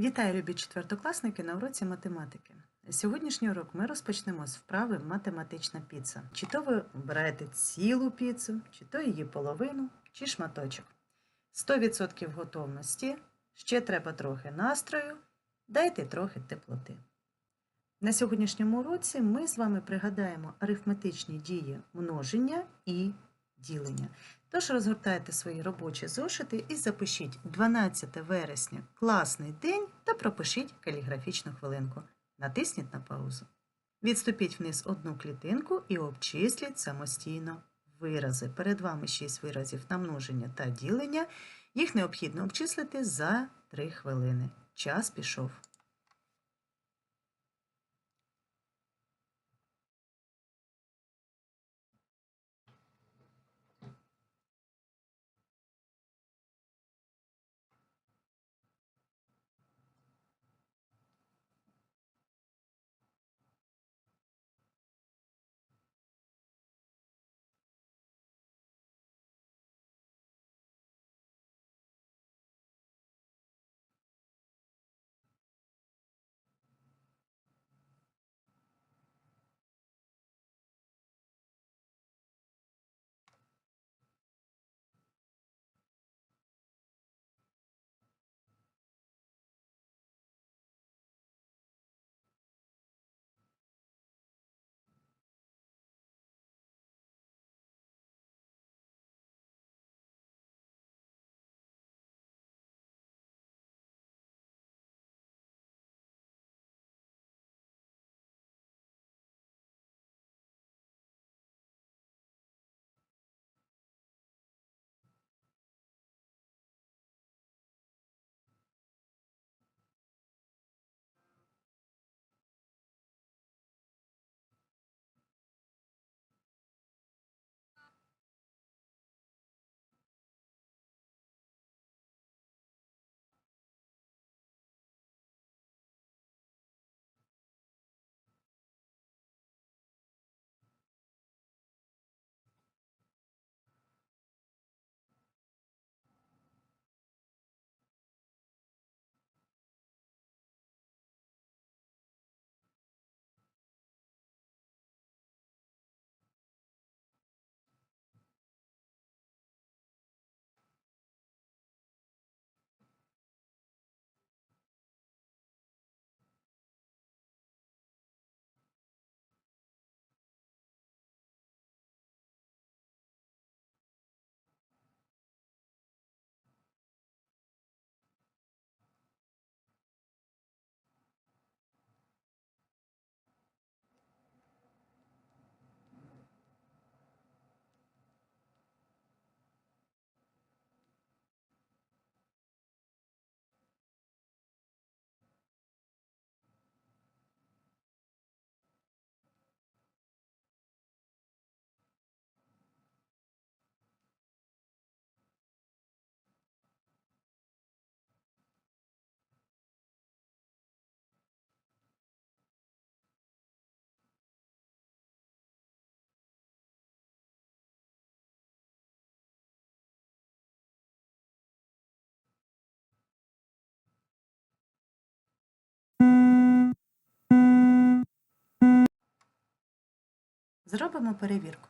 Вітаю, любі четвертокласники на уроці математики. Сьогоднішній урок ми розпочнемо з вправи математична піца. Чи то ви обираєте цілу піцу, чи то її половину, чи шматочок. 100% готовності, ще треба трохи настрою, дайте трохи теплоти. На сьогоднішньому уроці ми з вами пригадаємо арифметичні дії множення і ділення. Тож розгортайте свої робочі зошити і запишіть 12 вересня класний день та пропишіть каліграфічну хвилинку. Натисніть на паузу. Відступіть вниз одну клітинку і обчисліть самостійно вирази. Перед вами 6 виразів на множення та ділення. Їх необхідно обчислити за 3 хвилини. Час пішов. Зробимо перевірку.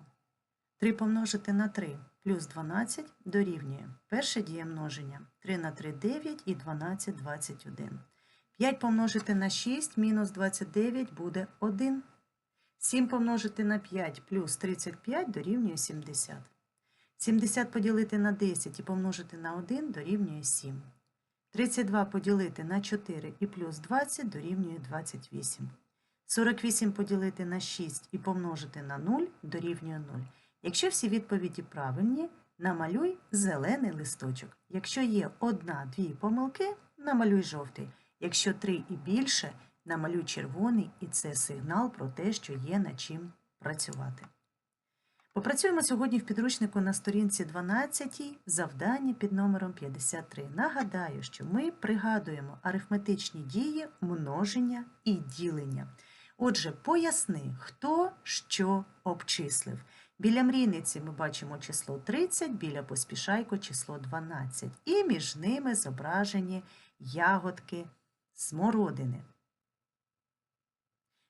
3 помножити на 3 плюс 12 дорівнює. Перше діє множення. 3 на 3 – 9 і 12 – 21. 5 помножити на 6 мінус 29 буде 1. 7 помножити на 5 плюс 35 дорівнює 70. 70 поділити на 10 і помножити на 1 дорівнює 7. 32 поділити на 4 і плюс 20 дорівнює 28. 48 поділити на 6 і помножити на 0 дорівнює 0. Якщо всі відповіді правильні, намалюй зелений листочок. Якщо є одна-дві помилки, намалюй жовтий. Якщо три і більше, намалюй червоний, і це сигнал про те, що є над чим працювати. Попрацюємо сьогодні в підручнику на сторінці 12, завдання під номером 53. Нагадаю, що ми пригадуємо арифметичні дії множення і ділення. Отже, поясни, хто що обчислив. Біля мрійниці ми бачимо число 30, біля поспішайко число 12. І між ними зображені ягодки смородини.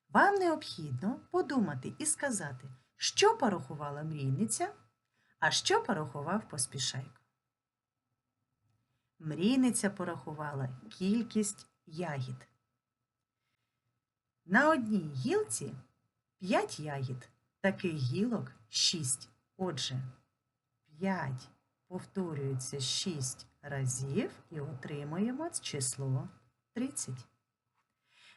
Вам необхідно подумати і сказати, що порахувала мрійниця, а що порахував поспішайко. Мрійниця порахувала кількість ягід. На одній гілці 5 ягід, таких гілок 6. Отже, 5 повторюється 6 разів і отримуємо число 30.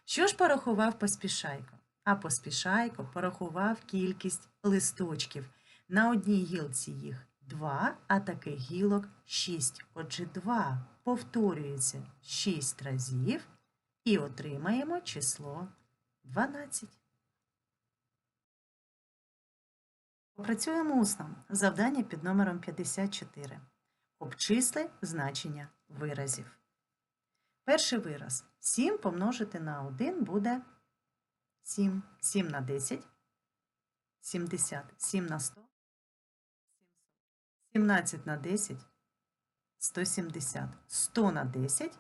Що ж порахував поспішайко? А поспішайко порахував кількість листочків. На одній гілці їх 2, а таких гілок 6. Отже, 2 повторюється 6 разів і отримаємо число 12. Попрацюємо усно. Завдання під номером 54. Обчисли значення виразів. Перший вираз 7 помножити на 1 буде 7. 7 на 10 70. 7 на 100 17 на 10 170. 100 на 10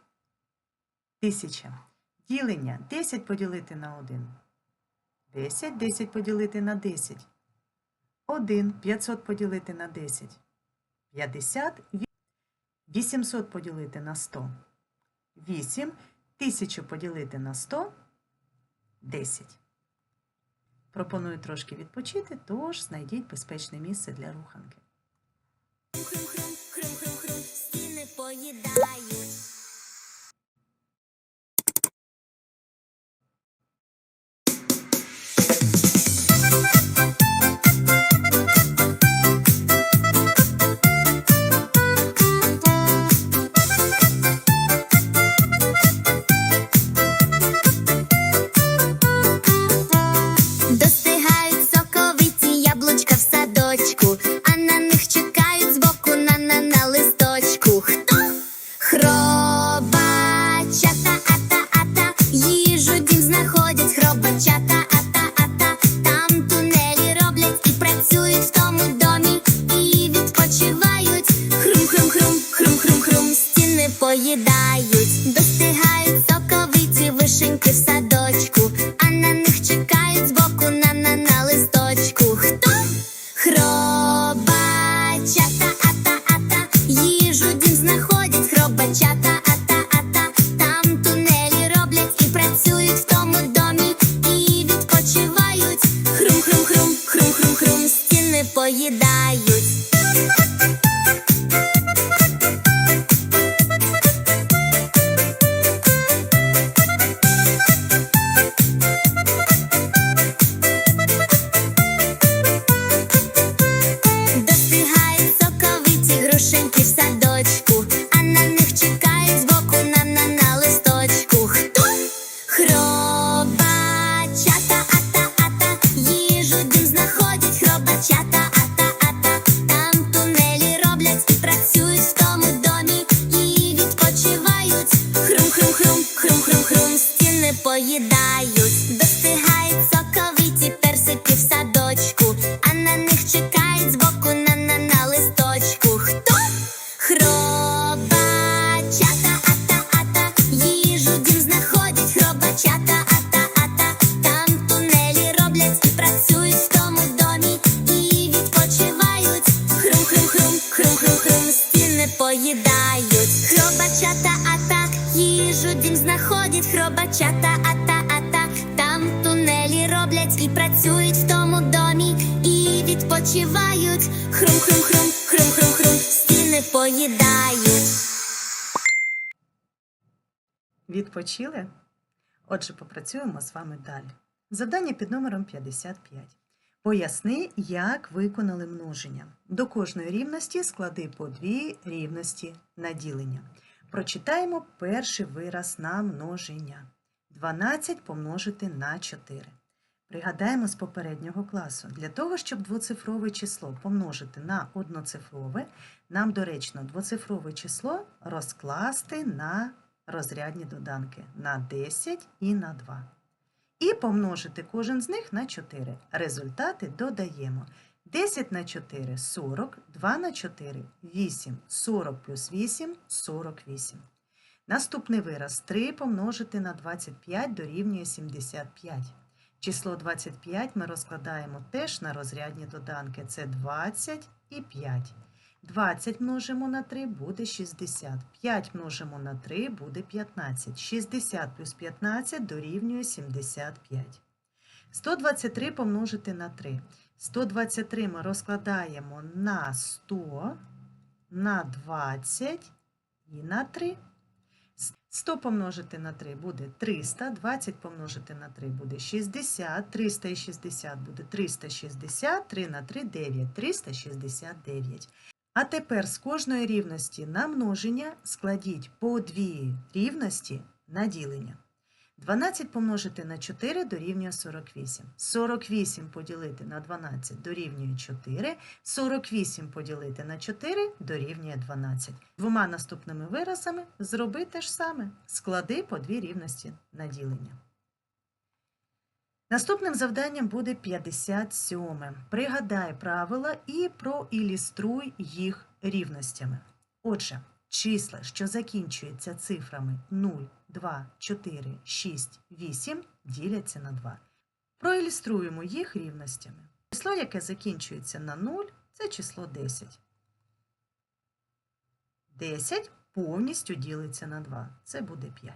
1000. Ділення 10 поділити на 1. 10, 10 поділити на 10. 1, 500 поділити на 10. 50, 800 поділити на 100. 8, 1000 поділити на 100. 10. Пропоную трошки відпочити, тож знайдіть безпечне місце для руханки. Хрум-хрум, хрум-хрум-хрум, стіни поїдають. Поїдають, достигають соковиті персики в садочку, а на них чекають збоку на на на листочку. Хто? Хробачата, ата, ата, їжу дім знаходять, хробачата, ата, ата, там тунелі роблять працюють в тому домі, і відпочивають. Хрум, хрум, хрум, хрум, хрум, хрум, поїдають. Хробачата, ата, їжу дім знаходять, хробачата, ата, ата, там тунелі роблять і працюють в тому домі, і відпочивають. Хрум, хрум, хрум, хрум, хрум, хрум, стіни поїдають. Відпочили? Отже, попрацюємо з вами далі. Завдання під номером 55. Поясни, як виконали множення. До кожної рівності склади по дві рівності на ділення. Прочитаємо перший вираз на множення. 12 помножити на 4. Пригадаємо з попереднього класу. Для того, щоб двоцифрове число помножити на одноцифрове, нам доречно двоцифрове число розкласти на розрядні доданки на 10 і на 2. І помножити кожен з них на 4. Результати додаємо. 10 на 4 – 40, 2 на 4 – 8, 40 плюс 8 – 48. Наступний вираз 3 помножити на 25 дорівнює 75. Число 25 ми розкладаємо теж на розрядні доданки. Це 20 і 5. 20 множимо на 3 буде 60. 5 множимо на 3 буде 15. 60 плюс 15 дорівнює 75. 123 помножити на 3. 123 ми розкладаємо на 100, на 20 і на 3. 100 помножити на 3 буде 300, 20 помножити на 3 буде 60, 300 і 60 буде 360, 3 на 3 – 9, 369. А тепер з кожної рівності на множення складіть по дві рівності на ділення. 12 помножити на 4 дорівнює 48. 48 поділити на 12 дорівнює 4. 48 поділити на 4 дорівнює 12. Двома наступними виразами зроби те ж саме. Склади по дві рівності на ділення. Наступним завданням буде 57. Пригадай правила і проілюструй їх рівностями. Отже, числа, що закінчуються цифрами 0, 2, 4, 6, 8, діляться на 2. Проілюструємо їх рівностями. Число, яке закінчується на 0, це число 10. 10 повністю ділиться на 2. Це буде 5.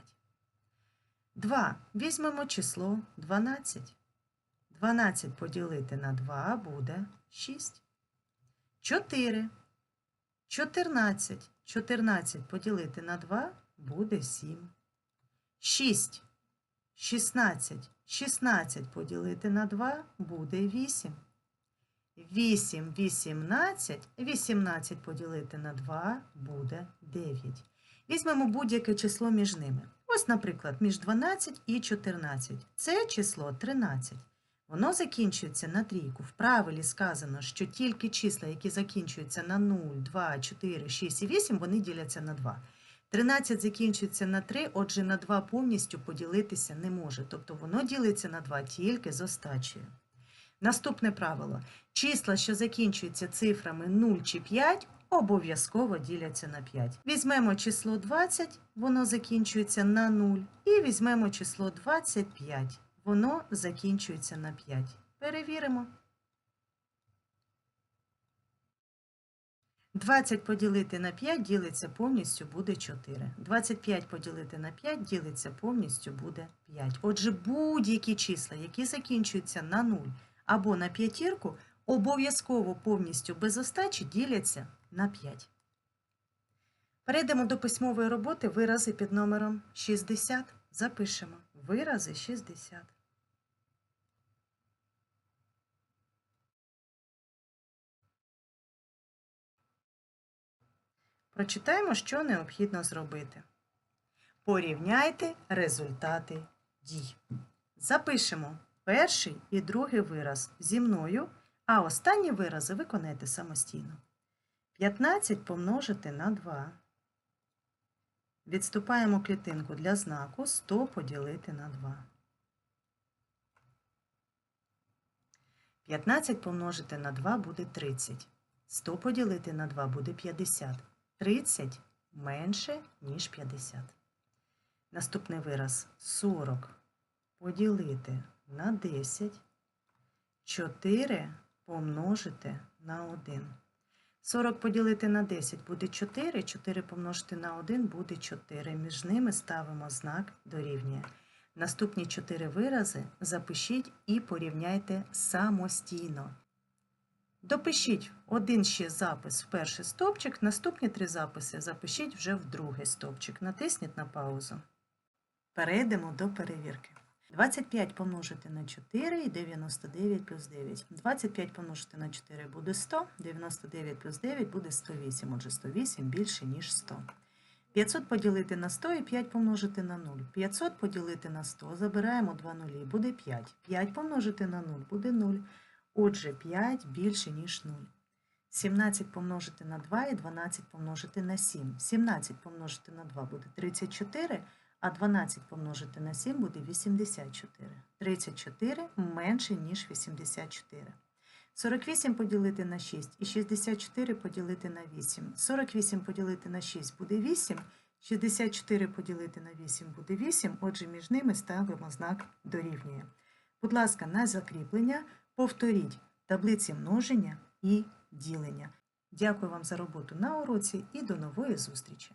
2. Візьмемо число 12. 12 поділити на 2 буде 6. 4. 14. 14 поділити на 2 буде 7. 6. 16. 16 поділити на 2 буде 8. 8, 18, 18 поділити на 2 буде 9. Візьмемо будь-яке число між ними. Ось, наприклад, між 12 і 14. Це число 13. Воно закінчується на трійку. В правилі сказано, що тільки числа, які закінчуються на 0, 2, 4, 6 і 8, вони діляться на 2. 13 закінчується на 3, отже, на 2 повністю поділитися не може. Тобто воно ділиться на 2 тільки з остачею. Наступне правило. Числа, що закінчуються цифрами 0 чи 5, обов'язково діляться на 5. Візьмемо число 20, воно закінчується на 0, і візьмемо число 25, воно закінчується на 5. Перевіримо. 20 поділити на 5 ділиться повністю буде 4. 25 поділити на 5 ділиться повністю буде 5. Отже, будь-які числа, які закінчуються на 0 або на п'ятірку, обов'язково повністю без остачі діляться на 5. Перейдемо до письмової роботи вирази під номером 60. Запишемо вирази 60. Прочитаємо, що необхідно зробити. Порівняйте результати дій. Запишемо перший і другий вираз зі мною, а останні вирази виконайте самостійно. 15 помножити на 2. Відступаємо клітинку для знаку 100 поділити на 2. 15 помножити на 2 буде 30. 100 поділити на 2 буде 50. 30 менше, ніж 50. Наступний вираз 40 поділити на 10. 4 помножити на 1. 40 поділити на 10 буде 4, 4 помножити на 1 буде 4. Між ними ставимо знак дорівнює. Наступні 4 вирази запишіть і порівняйте самостійно. Допишіть один ще запис в перший стовпчик, наступні три записи запишіть вже в другий стовпчик. Натисніть на паузу. Перейдемо до перевірки. 25 помножити на 4 і 99 плюс 9. 25 помножити на 4 буде 100, 99 плюс 9 буде 108, отже 108 більше, ніж 100. 500 поділити на 100 і 5 помножити на 0. 500 поділити на 100, забираємо 2 нулі, буде 5. 5 помножити на 0 буде 0. Отже, 5 більше, ніж 0. 17 помножити на 2 і 12 помножити на 7. 17 помножити на 2 буде 34, а 12 помножити на 7 буде 84. 34 менше, ніж 84. 48 поділити на 6 і 64 поділити на 8. 48 поділити на 6 буде 8, 64 поділити на 8 буде 8, отже, між ними ставимо знак дорівнює. Будь ласка, на закріплення повторіть таблиці множення і ділення. Дякую вам за роботу на уроці і до нової зустрічі!